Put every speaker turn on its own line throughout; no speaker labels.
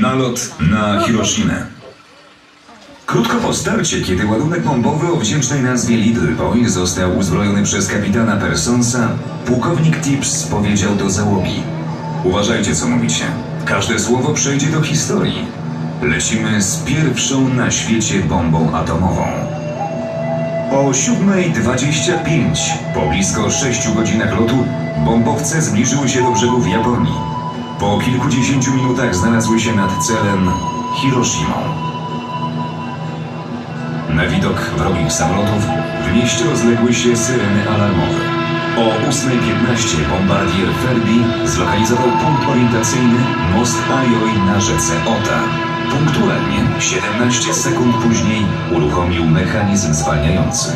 Nalot na Hiroshimę. Krótko po starcie, kiedy ładunek bombowy o wdzięcznej nazwie Little Boy został uzbrojony przez kapitana Personsa, pułkownik Tips powiedział do załogi. Uważajcie, co mówicie. Każde słowo przejdzie do historii. Lecimy z pierwszą na świecie bombą atomową. O 7.25, po blisko 6 godzinach lotu, bombowce zbliżyły się do brzegów Japonii. Po kilkudziesięciu minutach znalazły się nad celem Hiroshimą. Na widok wrogich samolotów w mieście rozległy się syreny alarmowe. O 8.15 bombardier Ferbi zlokalizował punkt orientacyjny Most Ajoj na rzece Ota. Punktualnie 17 sekund później uruchomił mechanizm zwalniający.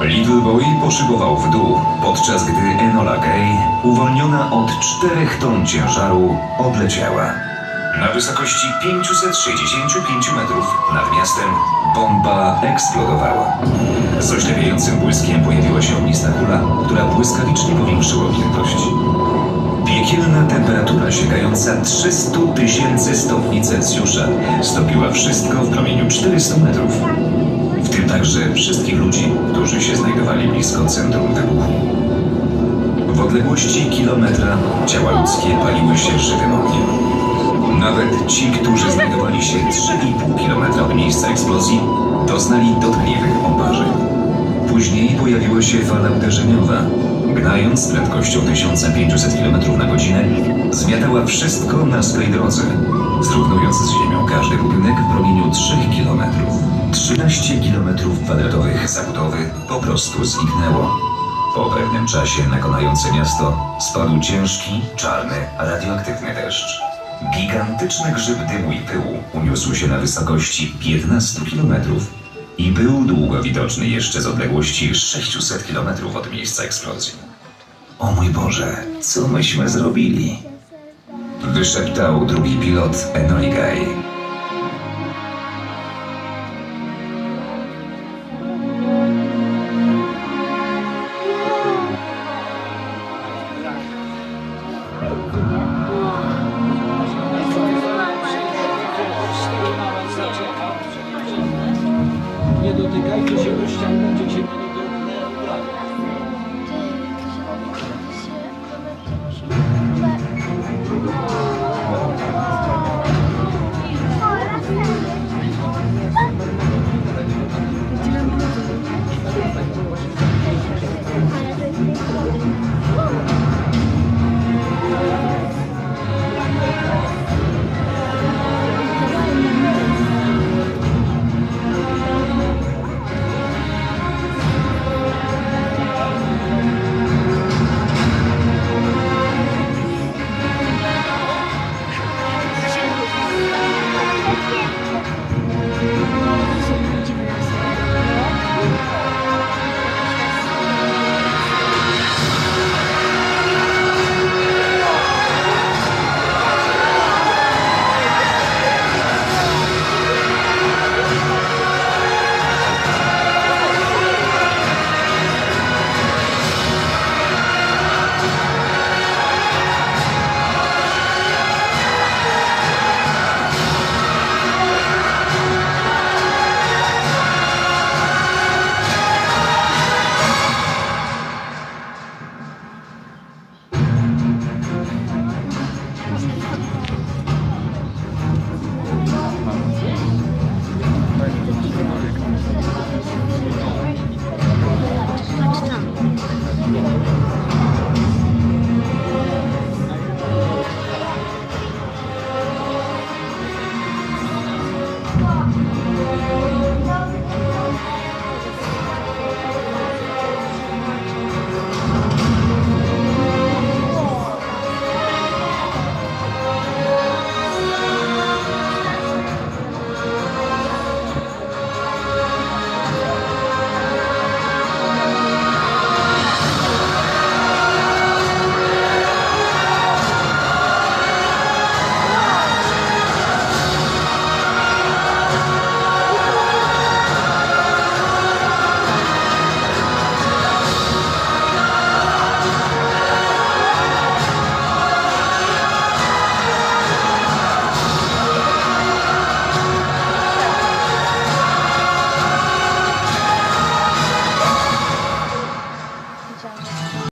Little Boy poszybował w dół, podczas gdy Enola Gay, uwolniona od 4 ton ciężaru, odleciała. Na wysokości 565 metrów nad miastem bomba eksplodowała. Z oślepiającym błyskiem pojawiła się ognista kula, która błyskawicznie powiększyła objętość. Piekielna temperatura sięgająca 300 tysięcy stopni Celsjusza stopiła wszystko w promieniu 400 metrów. W tym także wszystkich ludzi, którzy się znajdowali blisko centrum wybuchu. W odległości kilometra ciała ludzkie paliły się żywym ogniem. Nawet ci, którzy znajdowali się 3,5 km od miejsca eksplozji, doznali dotkliwych oparzeń. Później pojawiła się fala uderzeniowa. Gnając z prędkością 1500 km na godzinę, zmiatała wszystko na swej drodze, zrównując z ziemią każdy budynek w promieniu 3 km. 13 km kwadratowych zabudowy po prostu zniknęło. Po pewnym czasie na konające miasto spadł ciężki, czarny, radioaktywny deszcz. Gigantyczny grzyb dymu i pyłu uniósł się na wysokości 15 km i był długo widoczny jeszcze z odległości 600 km od miejsca eksplozji. O mój Boże, co myśmy zrobili? Wyszeptał drugi pilot Enoligay. dotykajcie się do ścian, będzie